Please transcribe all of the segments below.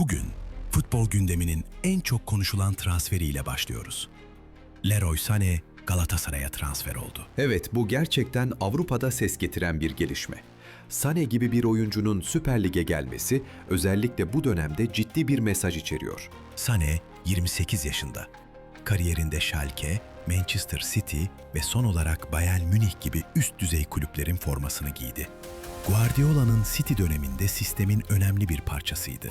Bugün futbol gündeminin en çok konuşulan transferiyle başlıyoruz. Leroy Sané Galatasaray'a transfer oldu. Evet, bu gerçekten Avrupa'da ses getiren bir gelişme. Sane gibi bir oyuncunun Süper Lig'e gelmesi özellikle bu dönemde ciddi bir mesaj içeriyor. Sané 28 yaşında. Kariyerinde Schalke, Manchester City ve son olarak Bayern Münih gibi üst düzey kulüplerin formasını giydi. Guardiola'nın City döneminde sistemin önemli bir parçasıydı.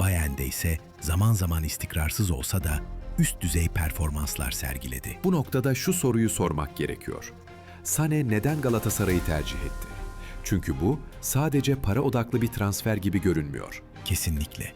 Bayern'de ise zaman zaman istikrarsız olsa da üst düzey performanslar sergiledi. Bu noktada şu soruyu sormak gerekiyor. Sane neden Galatasaray'ı tercih etti? Çünkü bu sadece para odaklı bir transfer gibi görünmüyor. Kesinlikle.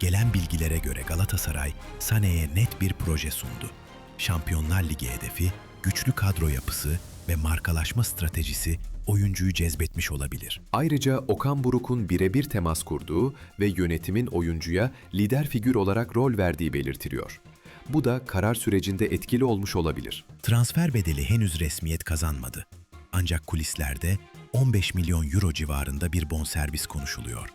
Gelen bilgilere göre Galatasaray, Sané'ye net bir proje sundu. Şampiyonlar Ligi hedefi, güçlü kadro yapısı ve markalaşma stratejisi oyuncuyu cezbetmiş olabilir. Ayrıca Okan Buruk'un birebir temas kurduğu ve yönetimin oyuncuya lider figür olarak rol verdiği belirtiliyor. Bu da karar sürecinde etkili olmuş olabilir. Transfer bedeli henüz resmiyet kazanmadı. Ancak kulislerde 15 milyon euro civarında bir bonservis konuşuluyor.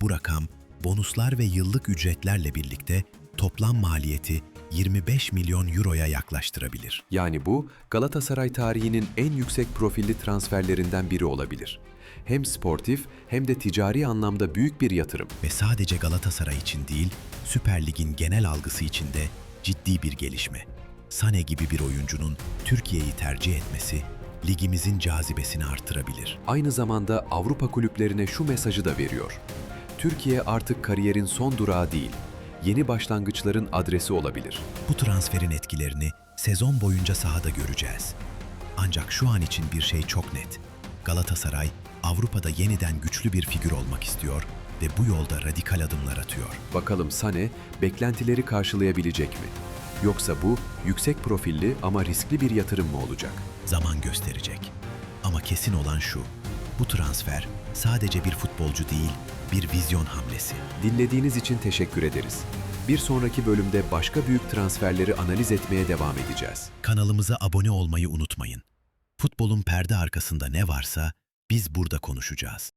Bu rakam bonuslar ve yıllık ücretlerle birlikte toplam maliyeti 25 milyon euroya yaklaştırabilir. Yani bu Galatasaray tarihinin en yüksek profilli transferlerinden biri olabilir. Hem sportif hem de ticari anlamda büyük bir yatırım. Ve sadece Galatasaray için değil, Süper Lig'in genel algısı için de ciddi bir gelişme. Sane gibi bir oyuncunun Türkiye'yi tercih etmesi ligimizin cazibesini artırabilir. Aynı zamanda Avrupa kulüplerine şu mesajı da veriyor. Türkiye artık kariyerin son durağı değil, yeni başlangıçların adresi olabilir. Bu transferin etkilerini sezon boyunca sahada göreceğiz. Ancak şu an için bir şey çok net. Galatasaray Avrupa'da yeniden güçlü bir figür olmak istiyor ve bu yolda radikal adımlar atıyor. Bakalım Sane beklentileri karşılayabilecek mi? Yoksa bu yüksek profilli ama riskli bir yatırım mı olacak? Zaman gösterecek. Ama kesin olan şu. Bu transfer sadece bir futbolcu değil, bir vizyon hamlesi. Dinlediğiniz için teşekkür ederiz. Bir sonraki bölümde başka büyük transferleri analiz etmeye devam edeceğiz. Kanalımıza abone olmayı unutmayın. Futbolun perde arkasında ne varsa biz burada konuşacağız.